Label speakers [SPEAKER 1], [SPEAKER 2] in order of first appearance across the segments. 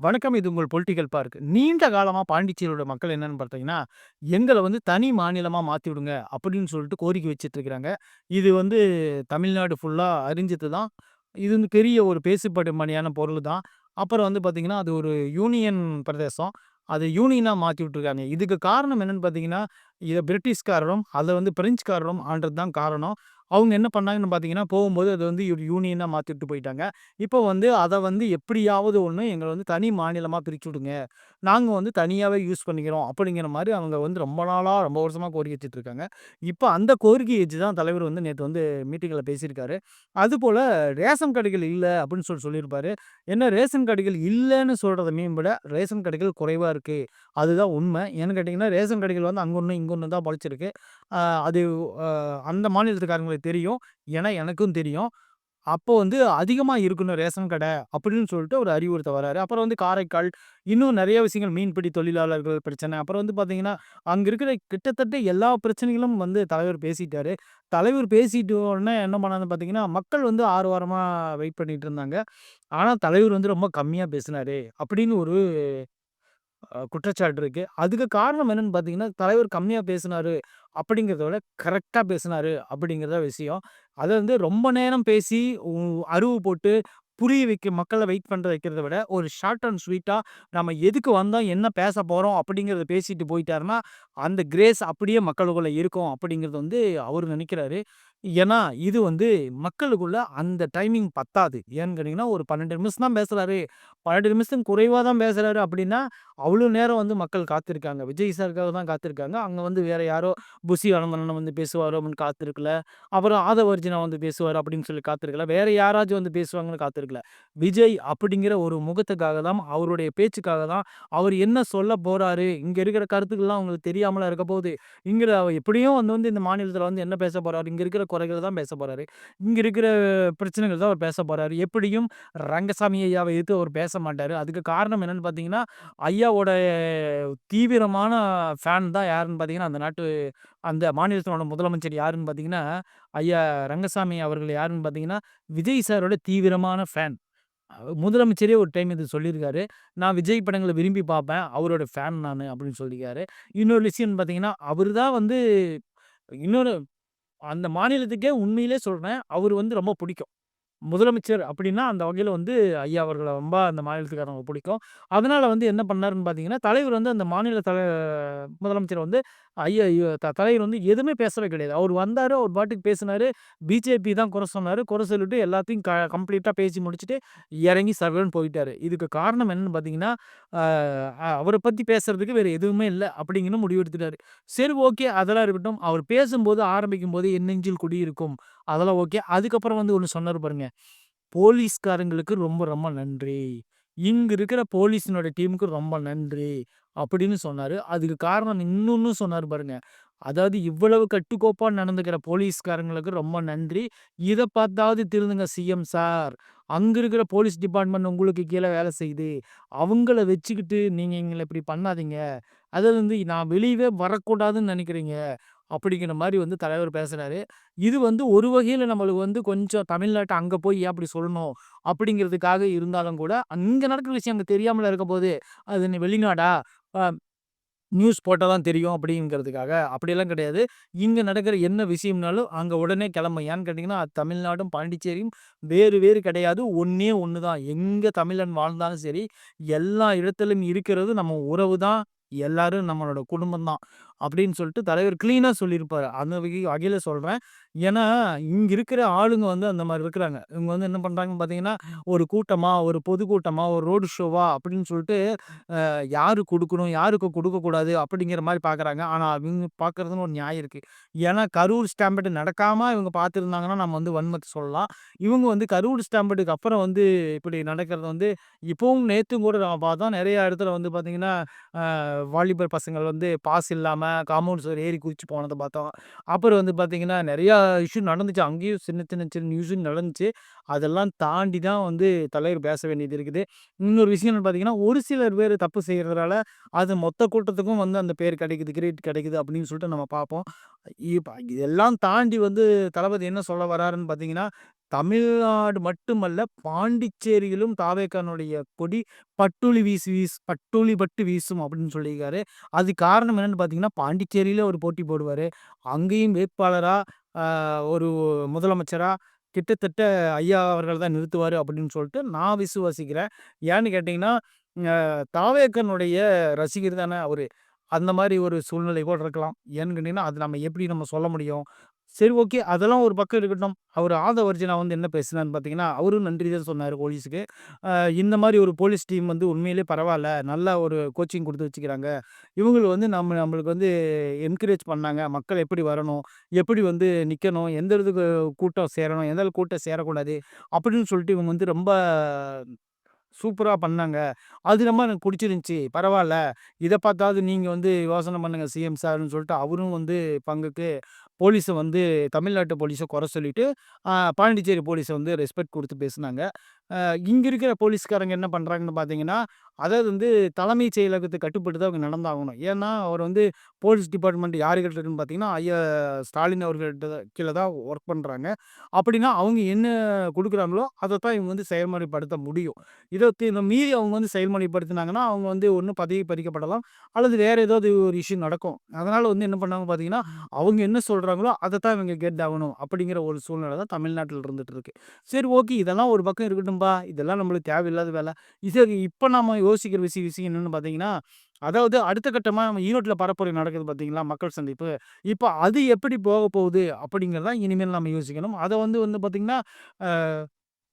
[SPEAKER 1] வணக்கம். இது உங்கள் பொலிட்டிக்கல் பார்க். நீண்ட காலமாக பாண்டிச்சேரியோட மக்கள் என்னென்னு பார்த்தீங்கன்னா, எங்களை வந்து தனி மாநிலமாக மாற்றி விடுங்க அப்படின்னு சொல்லிட்டு கோரிக்கை வச்சிட்ருக்கிறாங்க இது வந்து தமிழ்நாடு ஃபுல்லாக அறிஞ்சது தான். இது வந்து பெரிய ஒரு பேசுபடுமணியான பொருள் தான். அப்புறம் வந்து பார்த்தீங்கன்னா, அது ஒரு யூனியன் பிரதேசம். அது யூனியனாக மாற்றி விட்ருக்காங்க இதுக்கு காரணம் என்னென்னு பார்த்தீங்கன்னா, இதை பிரிட்டிஷ்காரரும், அதை வந்து பிரெஞ்சுக்காரரும் ஆன்றது தான் காரணம். அவங்க என்ன பண்ணாங்கன்னு பார்த்தீங்கன்னா, போகும்போது அது வந்து யூனியனாக மாற்றிட்டு விட்டு போயிட்டாங்க. இப்போ வந்து அதை வந்து எப்படியாவது ஒன்று எங்களை வந்து தனி மாநிலமாக பிரிச்சு விடுங்க. நாங்கள் வந்து தனியாகவே யூஸ் பண்ணிக்கிறோம். அப்படிங்கிற மாதிரி அவங்க வந்து ரொம்ப நாளாக ரொம்ப வருஷமாக கோரிக்கை வச்சுட்ருக்காங்க இப்போ அந்த கோரிக்கைய வச்சு தான் தலைவர் வந்து நேற்று வந்து மீட்டிங்கில் பேசியிருக்காரு. அதுபோல் ரேஷன் கடைகள் இல்லை அப்படின்னு சொல்லி சொல்லியிருப்பார் என்ன ரேஷன் கடைகள் இல்லைன்னு சொல்கிறத மீன் விட, ரேஷன் கடைகள் குறைவாக இருக்குது அதுதான் உண்மை. ஏன்னு கேட்டிங்கன்னா ரேஷன் கடைகள் வந்து அங்கே ஒன்று இங்கே ஒன்று தான் பழிச்சிருக்கு அது அந்த மாநிலத்துக்காரங்களுக்கு தெரியும். ஏன்னா எனக்கும் தெரியும். அப்போ வந்து அதிகமாக இருக்கணும் ரேஷன் கடை அப்படின்னு சொல்லிட்டு ஒரு அறிவுறுத்த வராரு. அப்புறம் வந்து காரைக்கால், இன்னும் நிறைய விஷயங்கள் மீன்பிடி தொழிலாளர்கள் பிரச்சனை. அப்புறம் வந்து பார்த்தீங்கன்னா, அங்கே இருக்கிற கிட்டத்தட்ட எல்லா பிரச்சனைகளும் வந்து தலைவர் பேசிட்டாரு. தலைவர் பேசிட்டு உடனே என்ன பண்ணாருன்னு பார்த்தீங்கன்னா, மக்கள் வந்து ஆறு வாரமாக வெயிட் பண்ணிட்டு இருந்தாங்க. ஆனால் தலைவர் வந்து ரொம்ப கம்மியாக பேசினாரு. அப்படின்னு ஒரு குற்றச்சாட்டு இருக்குது அதுக்கு காரணம் என்னென்னு பார்த்தீங்கன்னா, தலைவர் கம்மியாக பேசினாரு அப்படிங்கிறத விட கரெக்டாக பேசினாரு அப்படிங்கிறத விஷயம். அதை வந்து ரொம்ப நேரம் பேசி அருவு போட்டு புரிய வைக்க மக்களை வெயிட் பண்ணுற வைக்கிறத விட, ஒரு ஷார்ட் அண்ட் ஸ்வீட்டாக நம்ம எதுக்கு வந்தோம், என்ன பேச போகிறோம் அப்படிங்கிறத பேசிட்டு போயிட்டாருன்னா, அந்த கிரேஸ் அப்படியே மக்களுக்குள்ளே இருக்கும் அப்படிங்கிறது வந்து அவர் நினைக்கிறாரு ஏன்னா, இது வந்து மக்களுக்குள்ள அந்த டைமிங் பத்தாது. ஏன்னு கேட்டிங்கன்னா ஒரு 12 நிமிஷம் தான் பேசுகிறாரு பன்னெண்டு நிமிஷம் குறைவாக தான் பேசுகிறாரு அப்படின்னா, அவ்வளோ நேரம் வந்து மக்கள் காத்திருக்காங்க. விஜய் சாருக்காக தான் காத்திருக்காங்க. அங்கே வந்து வேறு யாரோ புஷி ஆனந்தன் வந்து பேசுவார் அப்படின்னு காத்திருக்கல. அப்புறம் ஆதவர்ஜினா வந்து பேசுவார் அப்படின்னு சொல்லி காத்திருக்கல. வேறு யாராச்சும் வந்து பேசுவாங்கன்னு காத்திருக்கல. விஜய் அப்படிங்கிற ஒரு முகத்துக்காக தான், அவருடைய பேச்சுக்காக தான், அவர் என்ன சொல்ல போகிறாரு இங்கே இருக்கிற கருத்துக்கள்லாம் அவங்களுக்கு தெரியாமலா இருக்க போகுது. இங்கே எப்படியும் வந்து வந்து இந்த மாநிலத்தில் வந்து என்ன பேச போகிறாரு இங்கே இருக்கிற குறைகள் தான் பேச போகிறாரு இங்கே இருக்கிற பிரச்சனைகள் தான் அவர் பேச போகிறாரு எப்படியும் ரங்கசாமி ஐயாவை எதிர்த்து அவர் பேச மாட்டார் அதுக்கு காரணம் என்னென்னு பார்த்தீங்கன்னா, ஐயாவோட தீவிரமான ஃபேன் தான் யாருன்னு பார்த்தீங்கன்னா, அந்த நாட்டு அந்த மாநிலத்தினோட முதலமைச்சர் யாருன்னு பார்த்தீங்கன்னா, ஐயா ரங்கசாமி அவர்கள் யாருன்னு பார்த்தீங்கன்னா, விஜய் சாரோட தீவிரமான ஃபேன். முதலமைச்சரே ஒரு டைம் இது சொல்லியிருக்காரு. "நான் விஜய் படங்களை விரும்பி பார்ப்பேன். அவரோட ஃபேன் நான் அப்படின்னு சொல்லியிருக்காரு. இன்னொரு விஷயம்னு பார்த்தீங்கன்னா, அவர் தான் வந்து இன்னொரு அந்த மாநிலத்துக்கே உண்மையிலே சொல்கிறேன் அவரு வந்து ரொம்ப பிடிக்கும். முதலமைச்சர் அப்படின்னா, அந்த வகையில் வந்து ஐயா அவர்களை ரொம்ப அந்த மாநிலத்துக்காரங்களுக்கு பிடிக்கும். அதனால் வந்து என்ன பண்ணாருன்னு பார்த்தீங்கன்னா, தலைவர் வந்து அந்த மாநில தலை முதலமைச்சர் வந்து ஐயா ஐயோ த தலைவர் வந்து எதுவுமே பேசவே கிடையாது. அவர் வந்தார் அவர் பாட்டுக்கு பேசினாரு. பிஜேபி தான் குறை சொன்னார் குறை சொல்லிட்டு எல்லாத்தையும் க கம்ப்ளீட்டாக பேசி முடிச்சுட்டு, இறங்கி சர்வேன்னு போயிட்டார் இதுக்கு காரணம் என்னன்னு பார்த்தீங்கன்னா, அவரை பற்றி பேசுறதுக்கு வேறு எதுவுமே இல்ல முடிவு முடிவெடுத்துட்டாரு. சரி ஓகே. அதெல்லாம் இருக்கட்டும். அவர் பேசும்போது ஆரம்பிக்கும்போது "என் நெஞ்சில் குடியிருக்கும்" அதெல்லாம் ஓகே. அதுக்கப்புறம் வந்து ஒன்று சொன்னார் பாருங்க. "போலீஸ்காரங்களுக்கு ரொம்ப ரொம்ப நன்றி. இங்கே இருக்கிற போலீஸினோட டீமுக்கு ரொம்ப நன்றி" அப்படின்னு சொன்னார் அதுக்கு காரணம் இன்னொன்னு சொன்னார் பாருங்க. அதாவது "இவ்வளவு கட்டுக்கோப்பாக நடந்துக்கிற போலீஸ்காரங்களுக்கு ரொம்ப நன்றி. இதை பார்த்தாவது திருந்துங்க சிஎம் சார். அங்கே இருக்கிற போலீஸ் டிபார்ட்மெண்ட் உங்களுக்கு கீழே வேலை செய்யுது. அவங்கள வச்சுக்கிட்டு நீங்கள் எங்களை இப்படி பண்ணாதீங்க. அதாவது வந்து நான் வெளியவே வரக்கூடாதுன்னு நினைக்கிறீங்க அப்படிங்கிற மாதிரி வந்து தலைவர் பேசுகிறாரு இது வந்து ஒரு வகையில் நம்மளுக்கு வந்து கொஞ்சம் தமிழ்நாட்டை அங்கே போய் அப்படி சொல்லணும்? அப்படிங்கிறதுக்காக இருந்தாலும் கூட, அங்கே நடக்கிற விஷயம் அங்கே தெரியாமல் இருக்க போது அது வெளிநாடா? நியூஸ் போட்டால் தான் தெரியும் அப்படிங்கிறதுக்காக, அப்படியெல்லாம் கிடையாது. இங்கே நடக்கிற என்ன விஷயம்னாலும் அங்கே உடனே கிளம்ப ஏன்னு கேட்டிங்கன்னா தமிழ்நாடும், பாண்டிச்சேரியும் வேறு வேறு கிடையாது. ஒன்றே ஒன்று தான். எங்கே தமிழன் வாழ்ந்தாலும் சரி, எல்லா இடத்துலையும் இருக்கிறது நம்ம உறவு தான். எல்லாரும் நம்மளோட குடும்பம் தான். அப்படின்னு சொல்லிட்டு தலைவர் கிளீனாக சொல்லியிருப்பார் அந்த வகை சொல்கிறேன் ஏன்னா, இங்கே இருக்கிற ஆளுங்க வந்து அந்த மாதிரி இருக்கிறாங்க. இவங்க வந்து என்ன பண்ணுறாங்கன்னு பார்த்தீங்கன்னா, ஒரு கூட்டமாக ஒரு பொதுக்கூட்டமாக ஒரு ரோடு ஷோவா அப்படின்னு சொல்லிட்டு, யாரு கொடுக்கணும் யாருக்கு கொடுக்கக்கூடாது அப்படிங்கிற மாதிரி பார்க்குறாங்க. ஆனால் அவங்க பார்க்குறதுன்னு ஒரு நியாயம் இருக்குது ஏன்னா, கரூர் ஸ்டாம்பேடு நடக்காமல் இவங்க பார்த்துருந்தாங்கன்னா, நம்ம வந்து வன்மத்தை சொல்லலாம். இவங்க வந்து கரூர் ஸ்டாம்பேடுக்கு அப்புறம் வந்து இப்படி நடக்கிறத வந்து இப்போவும் நேற்றும் கூட நம்ம பார்த்தோம். நிறைய இடத்துல வந்து பார்த்திங்கன்னா வாலிபர் பசங்கள் வந்து பாஸ் இல்லாமல் காம்பவுண்ட் சுவர் ஏறி குதிச்சு போனதை பார்த்தோம். அப்புறம் வந்து பார்த்திங்கன்னா நிறையா இஷ்யூ நடந்துச்சு. அங்கேயும் சின்ன சின்ன சின்ன நியூஸும் நடந்துச்சு. அதெல்லாம் தாண்டி தான் வந்து தலைவர் பேச வேண்டியது இருக்குது. இன்னொரு விஷயம் என்னன்னு பார்த்தீங்கன்னா, ஒரு சிலர் பேர் தப்பு செய்கிறதுனால அது மொத்த கூட்டத்துக்கும் வந்து அந்த பேர் கிடைக்குது, கிரெடிட் கிடைக்குது அப்படின்னு சொல்லிட்டு நம்ம பார்ப்போம். இப்போ இதெல்லாம் தாண்டி வந்து தளபதி என்ன சொல்ல வராருன்னு பார்த்தீங்கன்னா, தமிழ்நாடு மட்டுமல்ல பாண்டிச்சேரியிலும் தாவேக்கானுடைய கொடி பட்டுளி வீசி வீஸ் பட்டுளி பட்டு வீசும் அப்படின்னு சொல்லியிருக்காரு. அது காரணம் என்னன்னு பார்த்தீங்கன்னா பாண்டிச்சேரியில ஒரு போட்டி போடுவார். அங்கேயும் வேட்பாளராக ஒரு முதலமைச்சராக கிட்டத்தட்ட ஐயா அவர்கள் தான் நிறுத்துவார் அப்படின்னு சொல்லிட்டு நான் விசுவாசிக்கிறேன். ஏன்னு கேட்டிங்கன்னா தாவேக்கனுடைய ரசிகர் தானே அவர். அந்த மாதிரி ஒரு சூழ்நிலை கூட இருக்கலாம் ஏன்னு கேட்டிங்கன்னா அது நம்ம எப்படி நம்ம சொல்ல முடியும் சரி ஓகே. அதெல்லாம் ஒரு பக்கம் இருக்கட்டும். அவர் ஆதவர்ஜுனா வந்து என்ன பேசினார்ன்னு பார்த்தீங்கன்னா, அவரும் நன்றி தான் சொன்னார் போலீஸுக்கு. இந்த மாதிரி ஒரு போலீஸ் டீம் வந்து உண்மையிலேயே பரவாயில்ல நல்லா ஒரு கோச்சிங் கொடுத்து வச்சுக்கிறாங்க. இவங்க வந்து நம்ம நம்மளுக்கு வந்து என்கரேஜ் பண்ணாங்க. மக்கள் எப்படி வரணும்? எப்படி வந்து நிற்கணும் எந்த இடத்துக்கு கூட்டம் சேரணும்? எந்த கூட்டம் சேரக்கூடாது? அப்படின்னு சொல்லிட்டு இவங்க வந்து ரொம்ப சூப்பராக பண்ணாங்க. அது ரொம்ப எனக்கு பிடிச்சிருந்துச்சி. பரவாயில்ல இதை பார்த்தாவது நீங்கள் வந்து யோசனை பண்ணுங்கள் சிஎம் சார்னு சொல்லிட்டு அவரும் வந்து பங்குக்கு போலீஸை வந்து தமிழ்நாட்டு போலீஸை குறை சொல்லிட்டு, பாண்டிச்சேரி போலீஸை வந்து ரெஸ்பெக்ட் கொடுத்து பேசுனாங்க. இங்கே இருக்கிற போலீஸ்காரங்க என்ன பண்ணுறாங்கன்னு பார்த்தீங்கன்னா, அதாவது வந்து தலைமைச் செயலகத்துக்கு கட்டுப்பட்டு தான் அவங்க நடந்தாகணும். ஏன்னா, அவர் வந்து போலீஸ் டிபார்ட்மெண்ட் யாருக்கிட்ட இருக்குன்னு பார்த்தீங்கன்னா, ஐயா ஸ்டாலின் அவர்கள்ட்ட கீழே தான் ஒர்க் பண்ணுறாங்க அப்படின்னா அவங்க என்ன கொடுக்குறாங்களோ அதை தான் இவங்க வந்து செயல்முறைப்படுத்த முடியும். இத இந்த மீறி அவங்க வந்து செயல்முறைப்படுத்தினாங்கன்னா, அவங்க வந்து ஒன்று பதவி பறிக்கப்படலாம், அல்லது வேறு ஏதாவது ஒரு இஷ்யூ நடக்கும். அதனால் வந்து என்ன பண்ணாங்க பார்த்தீங்கன்னா, அவங்க என்ன சொல்கிறாங்களோ அதை தான் இவங்க ஆகணும் அப்படிங்கிற ஒரு சூழ்நிலை தான் தமிழ்நாட்டில் இருந்துகிட்டு இருக்கு. சரி ஓகே. இதெல்லாம் ஒரு பக்கம் இருக்கட்டும்பா இதெல்லாம் நம்மளுக்கு தேவையில்லாத வேலை இது இப்போ நம்ம யோசிக்கிற விஷய விஷயம் என்னென்னு பார்த்தீங்கன்னா அதாவது அடுத்த கட்டமாக நம்ம ஈரோட்டில் பரப்புரை நடக்குது பார்த்தீங்களா? மக்கள் சந்திப்பு. இப்போ அது எப்படி போக போகுது அப்படிங்கிறதான் இனிமேல் நம்ம யோசிக்கணும். அதை வந்து வந்து பார்த்திங்கன்னா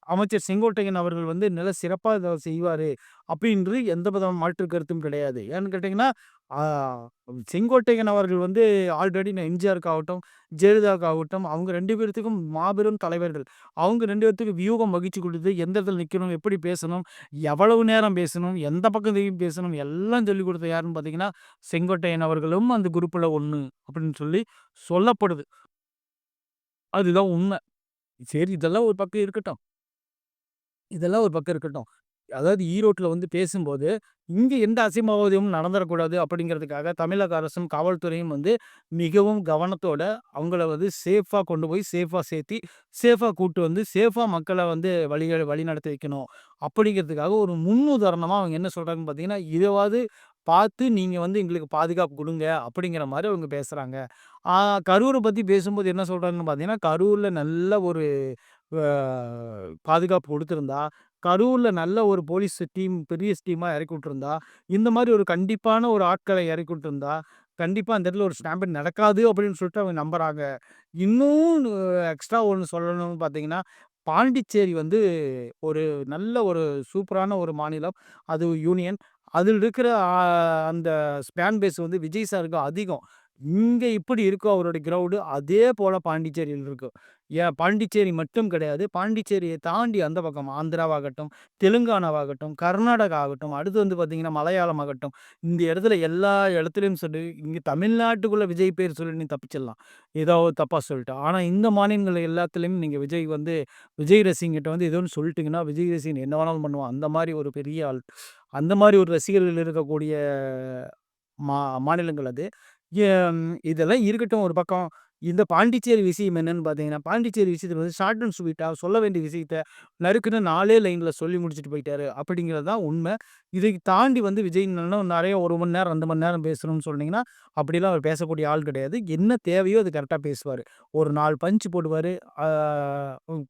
[SPEAKER 1] அமைச்சர் செங்கோட்டையன் அவர்கள் வந்து நல்ல சிறப்பாக இதை செய்வார் அப்படின்றது எந்த விதமான மாற்று கருத்தும் கிடையாது. ஏன்னு கேட்டிங்கன்னா செங்கோட்டையன் அவர்கள் வந்து ஆல்ரெடி நான் எம்ஜிஆருக்காகட்டும் ஜெயலலிதாவுக்காகட்டும் அவங்க ரெண்டு பேர்த்துக்கும் மாபெரும் தலைவர்கள். அவங்க ரெண்டு பேர்த்துக்கும் வியூகம் வகிச்சு கொடுத்து எந்த இடத்துல நிற்கணும் எப்படி பேசணும் எவ்வளவு நேரம் பேசணும் எந்த பக்கம் திரும்பி பேசணும் எல்லாம் சொல்லிக் கொடுத்த யாருன்னு பார்த்தீங்கன்னா செங்கோட்டையன் அவர்களும் அந்த குரூப்பில் ஒன்று அப்படின்னு சொல்லி சொல்லப்படுது. அதுதான் உண்மை. சரி இதெல்லாம் ஒரு பக்கம் இருக்கட்டும். இதெல்லாம் ஒரு பக்கம் இருக்கட்டும். அதாவது ஈரோட்டில் வந்து பேசும்போது, இங்கே எந்த அசம்பாவிதமும் நடந்துடக்கூடாது அப்படிங்கிறதுக்காக தமிழக அரசும், காவல்துறையும் வந்து மிகவும் கவனத்தோட அவங்கள வந்து சேஃபாக கொண்டு போய் சேஃபாக சேர்த்தி, சேஃபாக கூட்டு வந்து சேஃபாக மக்களை வந்து வழி நடத்தி வைக்கணும். அப்படிங்கிறதுக்காக ஒரு முன்னுதாரணமாக அவங்க என்ன சொல்கிறாங்கன்னு பார்த்தீங்கன்னா, "இதவாது பார்த்து நீங்கள் வந்து எங்களுக்கு பாதுகாப்பு கொடுங்க அப்படிங்கிற மாதிரி அவங்க பேசுகிறாங்க கரூரை பற்றி பேசும்போது என்ன சொல்கிறாங்கன்னு பார்த்தீங்கன்னா, கரூரில் நல்ல ஒரு பாதுகாப்பு கொடுத்துருந்தா, கரூரில் நல்ல ஒரு போலீஸ் டீம் பெரிய டீமாக இறக்கி விட்டுருந்தா, இந்த மாதிரி ஒரு கண்டிப்பான ஒரு ஆட்களை இறக்கி விட்டுருந்தா, கண்டிப்பாக அந்த இடத்துல ஒரு ஸ்டாம்பேட் நடக்காது அப்படின்னு சொல்லிட்டு அவங்க நம்புகிறாங்க இன்னும் எக்ஸ்ட்ரா ஒன்று சொல்லணும்னு பார்த்தீங்கன்னா, பாண்டிச்சேரி வந்து ஒரு நல்ல ஒரு சூப்பரான ஒரு மாநிலம். அது யூனியன். அதில் இருக்கிற அந்த ஸ்பேன் பேஸ் வந்து விஜய் சாருக்கு அதிகம். இங்கே இப்படி இருக்கோ அவருடைய கிரவுடு, அதே போல் பாண்டிச்சேரியில் இருக்கும். ஏன் பாண்டிச்சேரி மட்டும் கிடையாது. பாண்டிச்சேரியை தாண்டி அந்த பக்கம் ஆந்திராவாகட்டும், தெலுங்கானாவாகட்டும், கர்நாடகா ஆகட்டும், அடுத்து வந்து பார்த்திங்கன்னா மலையாளம் ஆகட்டும், இந்த இடத்துல எல்லா இடத்துலையும் சொல்லி இங்கே தமிழ்நாட்டுக்குள்ளே விஜய் பேர் சொல்லி நீ தப்பிச்சிடலாம். ஏதோ தப்பாக சொல்லிட்டு. ஆனால் இந்த மாநிலங்கள் எல்லாத்துலேயும் நீங்கள் விஜய் வந்து விஜய் ரசிகன்கிட்ட வந்து ஏதோ சொல்லிட்டிங்கன்னா விஜய் ரசிகன் என்ன வேணாலும் பண்ணுவான். அந்த மாதிரி ஒரு பெரிய ஆள். அந்த மாதிரி ஒரு ரசிகர்கள் இருக்கக்கூடிய மா மாநிலங்கள் அது. இதெல்லாம் இருக்கட்டும் ஒரு பக்கம். இந்த பாண்டிச்சேரி விஷயம் என்னன்னு பார்த்தீங்கன்னா, பாண்டிச்சேரி விஷயத்தை வந்து ஷார்ட் அண்ட் ஸ்வீட்டாக சொல்ல வேண்டிய விஷயத்த நறுக்குன்னு நாலே லைனில் சொல்லி முடிச்சுட்டு போயிட்டாரு. அப்படிங்கிறது தான் உண்மை. இதை தாண்டி வந்து விஜய் நிறைய ஒரு மணி நேரம், ரெண்டு மணி நேரம் பேசணும்னு சொன்னீங்கன்னா, அப்படிலாம் அவர் பேசக்கூடிய ஆள் கிடையாது. என்ன தேவையோ அது கரெக்டாக பேசுவார் ஒரு நாலு பஞ்ச் போடுவார்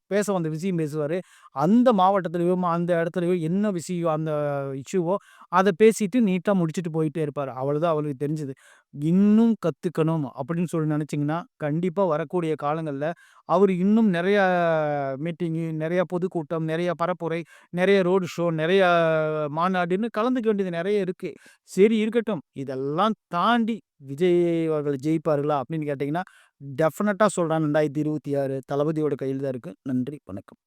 [SPEAKER 1] பேச வந்த விஷயம் பேசுவார் அந்த மாவட்டத்திலயோ, அந்த இடத்துலையோ என்ன விஷயம் அந்த இஷ்யூவோ அதை பேசிட்டு நீட்டாக முடிச்சுட்டு போயிட்டே இருப்பார் அவ்வளோதான் அவளுக்கு தெரிஞ்சது. இன்னும் கற்றுக்கணும் அப்படின்னு சொல்லி நினச்சிங்கன்னா கண்டிப்பாக வரக்கூடிய காலங்களில் அவர் இன்னும் நிறையா மீட்டிங்கு, நிறையா பொதுக்கூட்டம், நிறையா பரப்புரை, நிறைய ரோடு ஷோ, நிறையா மாநாடுன்னு கலந்துக்க வேண்டியது நிறைய இருக்குது சரி இருக்கட்டும். இதெல்லாம் தாண்டி விஜய் அவர்கள் ஜெயிப்பார்களா அப்படின்னு கேட்டிங்கன்னால் டெஃபனட்டாக சொல்கிறேன் ரெண்டாயிரத்தி இருபத்தி ஆறு தளபதியோட கையில் தான் இருக்குது நன்றி, வணக்கம்.